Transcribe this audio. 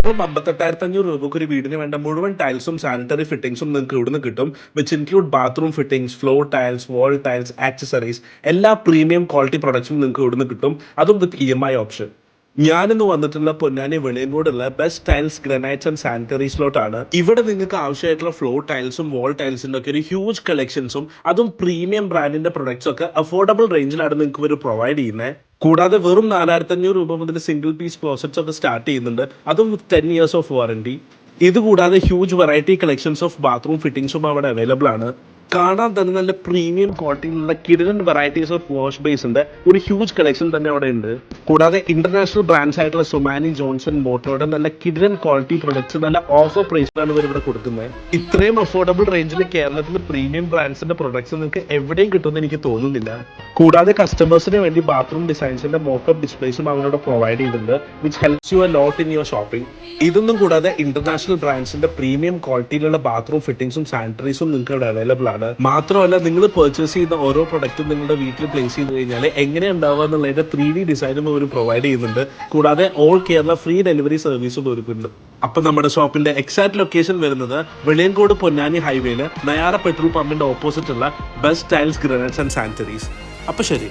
വെറും അമ്പത്തെട്ടായിരത്തി അഞ്ഞൂറ് രൂപക്ക് ഒരു വീടിന് വേണ്ട മുഴുവൻ ടൈൽസും സാനിറ്ററി ഫിറ്റിംഗ്സും നിങ്ങൾക്ക് ഇവിടുന്ന് കിട്ടും which include bathroom fittings floor tiles wall tiles accessories എല്ലാ പ്രീമിയം ക്വാളിറ്റി പ്രൊഡക്ട്സും നിങ്ങൾക്ക് ഇവിടുന്ന് കിട്ടും. അതും with E M I option ഞാനിന്ന് വന്നിട്ടുള്ള പൊന്നാനി വെളിയനോടുള്ള ബെസ്റ്റ് ടൈൽസ് ഗ്രനൈറ്റ്സ് ആൻഡ് സാനിറ്ററീസിലോട്ടാണ് ഇവിടെ നിങ്ങൾക്ക് ആവശ്യമായിട്ടുള്ള ഫ്ലോർ ടൈൽസും വാൾ ടൈൽസിന്റെ ഒക്കെ ഒരു ഹ്യൂജ് കളക്ഷൻസും അതും പ്രീമിയം ബ്രാൻഡിന്റെ പ്രൊഡക്ട്സ് ഒക്കെ അഫോർഡബിൾ റേഞ്ചിലാണ് നിങ്ങൾക്ക് ഇവർ പ്രൊവൈഡ് ചെയ്യുന്നത് കൂടാതെ വെറും നാലായിരത്തി അഞ്ഞൂറ് രൂപ മുതൽ സിംഗിൾ പീസ് ക്ലോസറ്റ്സ് ഒക്കെ സ്റ്റാർട്ട് ചെയ്യുന്നുണ്ട്. അതും with ten years of warranty ഇത് കൂടാതെ huge variety collections of bathroom ഫിറ്റിംഗ്സും അവിടെ അവൈലബിൾ ആണ്. കാണാൻ തന്നെ നല്ല പ്രീമിയം ക്വാളിറ്റിയിലുള്ള കിടിലൻ വെറൈറ്റീസ് ഓഫ് വാഷ് ബേസ് ഉണ്ട്. ഒരു ഹ്യൂജ് കളക്ഷൻ തന്നെ അവിടെ ഉണ്ട്. കൂടാതെ ഇന്റർനാഷണൽ ബ്രാൻഡ്സ് ആയിട്ടുള്ള സുമാനി ജോൺസൺ മോട്ടോയുടെ നല്ല കിടിലൻ ക്വാളിറ്റി പ്രൊഡക്ട്സ് നല്ല ഓഫർ പ്രൈസിലാണ് ഇവർ ഇവിടെ കൊടുക്കുന്നത്. ഇത്രയും അഫോർഡബിൾ റേഞ്ചിൽ കേരളത്തിൽ പ്രീമിയം ബ്രാൻഡ്സിന്റെ പ്രൊഡക്ട്സ് നിങ്ങൾക്ക് എവിടെയും കിട്ടുമെന്ന് എനിക്ക് തോന്നുന്നില്ല. കൂടാതെ കസ്റ്റമേഴ്സിന് വേണ്ടി ബാത്റൂം ഡിസൈൻസിന്റെ മോക്കപ്പ് ഡിസ്പ്ലേസും അവരോട് പ്രൊവൈഡ് ചെയ്തിട്ടുണ്ട് which helps you a lot in your shopping ഇതൊന്നും കൂടാതെ ഇന്റർനാഷണൽ ബ്രാൻഡ്സിന്റെ പ്രീമിയം ക്വാളിറ്റിയിലുള്ള ബാത്റൂം ഫിറ്റിംഗ്സും സാനിറ്ററീസും നിങ്ങൾക്ക് ഇവിടെ അവൈലബിൾ ആണ്. മാത്രമല്ല നിങ്ങൾ പെർച്ചേസ് ചെയ്യുന്ന ഓരോ പ്രൊഡക്റ്റും നിങ്ങളുടെ വീട്ടിൽ പ്ലേസ് ചെയ്ത് കഴിഞ്ഞാൽ എങ്ങനെ ഉണ്ടാവുക എന്നുള്ളതിന്റെ ത്രീ ഡി ഡിസൈനും അവർ പ്രൊവൈഡ് ചെയ്യുന്നുണ്ട്. കൂടാതെ ഓൾ കേരള ഫ്രീ ഡെലിവറി സർവീസും ഒരുക്കുന്നുണ്ട്. അപ്പൊ നമ്മുടെ ഷോപ്പിന്റെ എക്സാക്ട് ലൊക്കേഷൻ വരുന്നത് വെളിയങ്കോട് പൊന്നാനി ഹൈവേയിൽ നയാറ പെട്രോൾ പമ്പിന്റെ ഓപ്പോസിറ്റ് ഉള്ള best tiles granites and sanitaries അപ്പൊ ശരി.